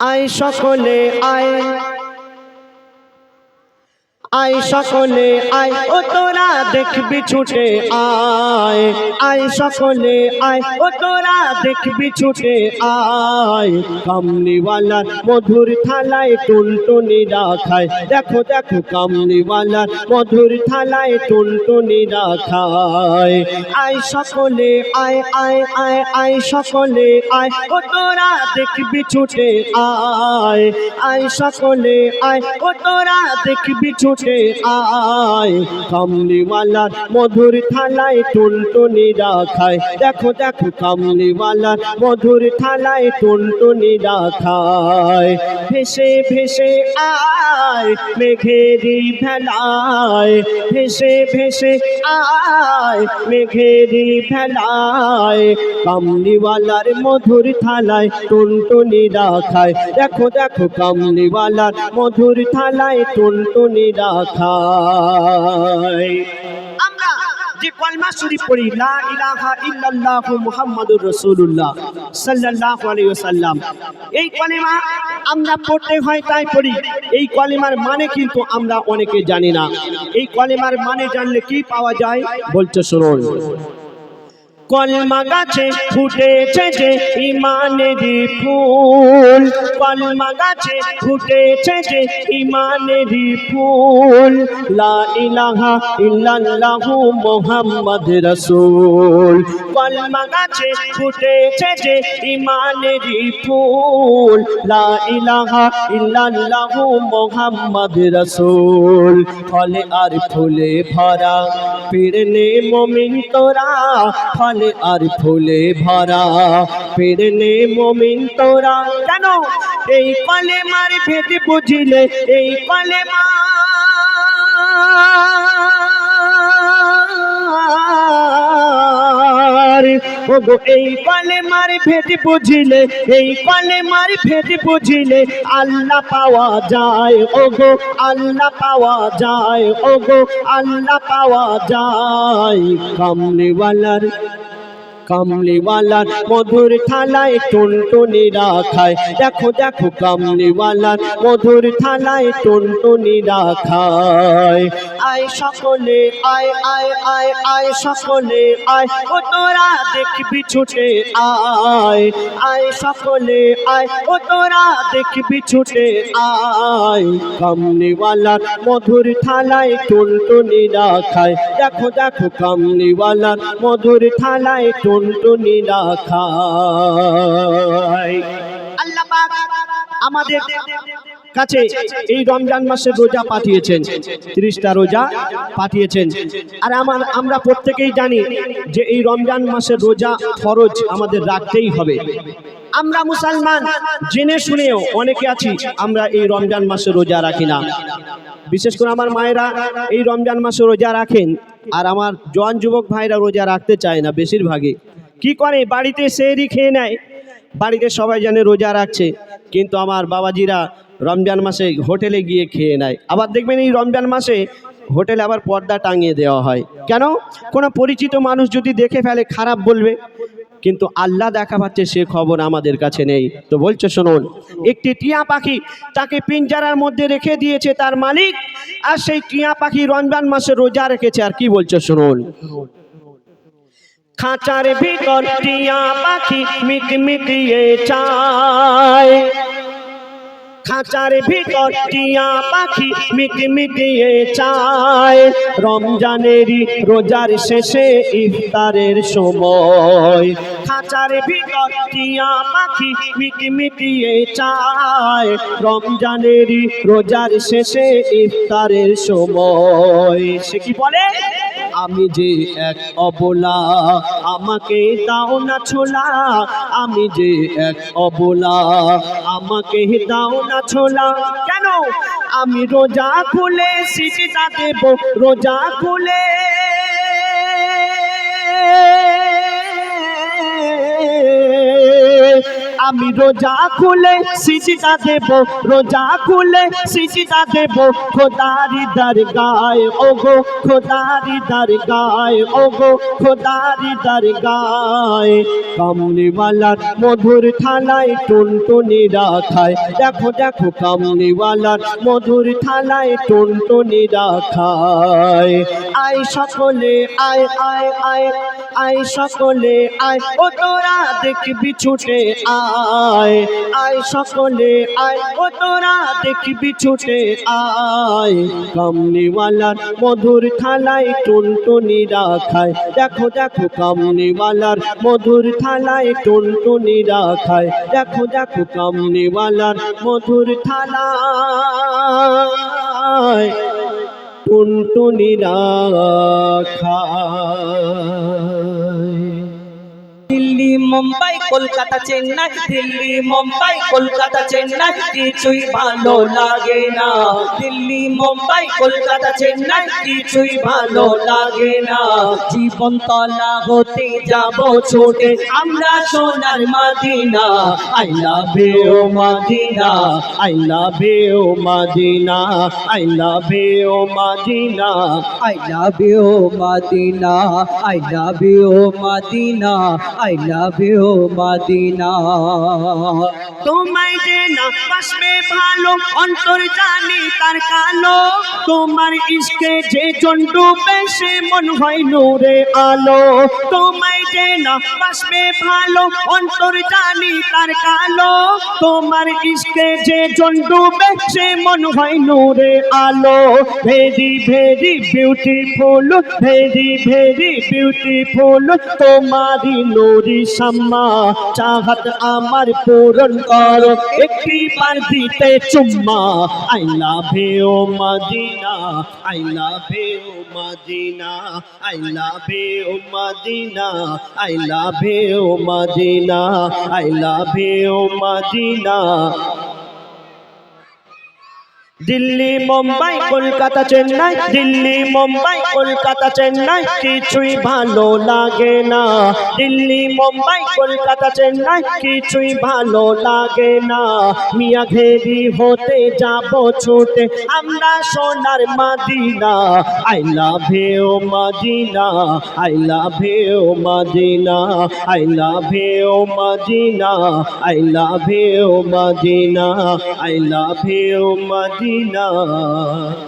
আয় সকলে আয় আয় সকলে আয়। ও তোরা দেখবি ছুটে আয়। আয় সকলে আয়। ও তোরা দেখবি ছুটে আয়। কামনিওয়ালার মধুর থালায় টুনটুনি রাখায়। দেখো দেখো কামনিওয়ালার মধুর থালায় টুনটুনি রাখায়। আয় সকলে আয় আয় আয় আয় সকলে আয়। ও তোরা দেখবি ছুটে আয়। আয় সকলে আয়। ও তোরা দেখবি ছুটে আয়। কামলিওয়ালার মধুর থালায় টুনটুনি রাখায়। দেখো দেখো কামলিওয়ালার মধুর থালায় টুনটুনি রাখায়। ভেসে ভেসে আয় মেঘেরি ভেলায়। ভেসে ভেসে আয় মেঘেরি ভেলায়। কামলিওয়ালার মধুর থালায় টুনটুনি রাখায়। দেখো দেখো, কামলিওয়ালার মধুর থালায় রাখায় আমরা যে কলমা শরীফ পড়ি, লা ইলাহা ইল্লাল্লাহু মুহাম্মাদুর রাসূলুল্লাহ সাল্লাল্লাহু আলাইহি ওয়াসাল্লাম, এই কলিমা আমরা পড়তে হয় তাই পড়ি। এই কলিমার মানে কিন্তু আমরা অনেকে জানি না। এই কলিমার মানে জানলে কি পাওয়া যায়? বলছে শুনুন। কলমা গাছে ফুটেছে যে ইমানের ফুল। কলমা গাছে ফুটেছে যে ইমানের ফুল। লা ইলাহা ইল্লাল্লাহু মুহাম্মদ রাসূল। কলমা গাছে ফুটেছে যে ইমানের ফুল। লা ইলাহা ইল্লাল্লাহু মুহাম্মদ রাসূল। ফলে আর ফুলে ভরা। পিড়নে মমিন তোরা, ফলে আর ফুলে ভরা। পিড়নে মমিন তোরা। কেন? এই কলে মার ভেদ বুঝিলে, এই কলে মার ওগো, এই কলে মার ভেদ বুঝিলে, এই কলে মার ভেদ বুঝিলে, আল্লাহ পাওয়া যায়। ওগো, আল্লাহ পাওয়া যায়। ওগো, আল্লাহ পাওয়া যায়। কামলিওয়ালার কামলিওয়ালার মধুর থালায় টুনটুনি রাখায়। দেখো দেখো কামলিওয়ালার মধুর থালায় টুনটুনি রাখায়। আয় সকলে, আয় আয় আয় আয় সকলে, আয়, ও তোরা দেখবি ছুটে, আয় আয় সকলে, আয়, ও তোরা দেখবি ছুটে, আয়। কামলিওয়ালার মধুর থালায় টুনটুনি রাখায় দেখো দেখো কামলিওয়ালার মধুর থালায় টুনটুনি রাখায় আল্লাহ আমাদের কাছে এই রমজান মাসে রোজা পাঠিয়েছেন। তিরিশটা রোজা পাঠিয়েছেন। আর আমার আমরা প্রত্যেকেই জানি যে এই রমজান মাসে রোজা ফরজ আমাদের রাখতেই হবে। আমরা মুসলমান, জেনে শুনেও অনেকে আছি, আমরা এই রমজান মাসে রোজা রাখি না। বিশেষ করে আমার মায়েরা এই রমজান মাসে রোজা রাখেন, আর আমার জোয়ান যুবক ভাইরা রোজা রাখতে চায় না বেশিরভাগই। কি করে? বাড়িতে সেরি খেয়ে নেয়। বাড়িতে সবাই জানে রোজা রাখছে। কিন্তু আমার বাবাজিরা রমজান মাসে হোটেলে গিয়ে খেয়ে নেয়। আবার দেখবেন এই রমজান মাসে হোটেলে আবার পর্দা টাঙিয়ে দেওয়া হয়। কেন? কোনো পরিচিত মানুষ যদি দেখে ফেলে, খারাপ বলবে। কিন্তু আল্লাহ দেখা পাচ্ছে, সে খবর আমাদের কাছে নেই। তো বলছে, শুনুন, একটি টিয়া পাখি তাকে পিঞ্জারার মধ্যে রেখে দিয়েছে তার মালিক, আর সেই টিয়া পাখি রমজান মাসে রোজা রেখেছে। আর কি বলছে, শুনুন। খাঁচার ভিতর টিয়া পাখি মিটমিটিয়ে চায়। খাঁচার ভিতর টিয়া পাখি মিটমিটিয়ে চায়। রমজানেরই রোজার শেষে ইফতারের সময় খাঁচার ভিতর টিয়া পাখি মিটমিটিয়ে চায়। রমজানেরই রোজার শেষে ইফতারের সময় সে কি বলে? আমি যে এক অবলা, আমাকে দাও না ছোলা, আমি যে এক অবলা, আমাকে দাও না ছোলা। কেন? আমি রোজা খুলে সিটি দেব, রোজা খুলে আমি রোজা খুলে সিজিদা দেব, রোজা খুলে সিজিদা দেব। খোদারি দরগায়, ওগো, খোদারি দরগায়, ওগো, খোদারি দরগায়। কামলিওয়ালার মধুর থালায় টুনটুনি রাখায়। দেখো দেখো কামলিওয়ালার মধুর থালায় টুনটুনি রাখায়। আয় সকলে, আয় আয় আয়। আয় সকলে আয়, ও তোরা দেখবি ছুটে আয়। আয় সকলে আয়, ও তোরা দেখবি ছুটে আয়। কামনিওয়ালার মধুর থালায় টুনটুনি রাখায়। দেখো দেখো, কামনিওয়ালার মধুর থালায় টুনটুনি রাখায়। দেখো দেখো, কামনিওয়ালার মধুর থালায়। টুনটুনি রাখা মুম্বাই কলকাতা চেন্নাই দিল্লি মুম্বাই কলকাতা চেন্নাই কিছুই ভালো লাগে না দিল্লি মুম্বাই কলকাতা চেন্নাই কিছুই ভালো লাগে না জীবন তলা হতে যাব ছোটে আমরা সোনার Madina I love you Madina I love you, Madina. I love you, Madina. I love you, Madina. I love you, Madina. I love you, Madina. তোমায় যে না বাসবে ভালো অন্তর জানি তার কালো। তোমার ইশকে যে জন ডুবে মন হয় নূরে আলো। তোমায় যে না বাসবে ভালো অন্তর জানি তার কালো। তোমার ইশকে যে জন ডুবে মন হয় নূরে আলো। Very very beautiful very very beautiful তোমারই নুরি সম্মা, চাহাত আমার পূরণ করো। একটি বার দিতে চুম্মা, I love you Madina, I love you Madina, I love you Madina, I love you Madina, I love you Madina. Delhi, Mumbai, Kolkata, Chennai. Delhi, Mumbai, Kolkata, Chennai. কিছুই ভালো লাগে না। দিল্লি, মুম্বাই, কলকাতা, চেন্নাই। কিছুই ভালো লাগে না। মিয়া ঘেরি হতে যাব ছুটে। আমরা সোনার Madina. I love you, Madina. I love you, Madina. I love you, Madina. I love you, Madina. I love you Madina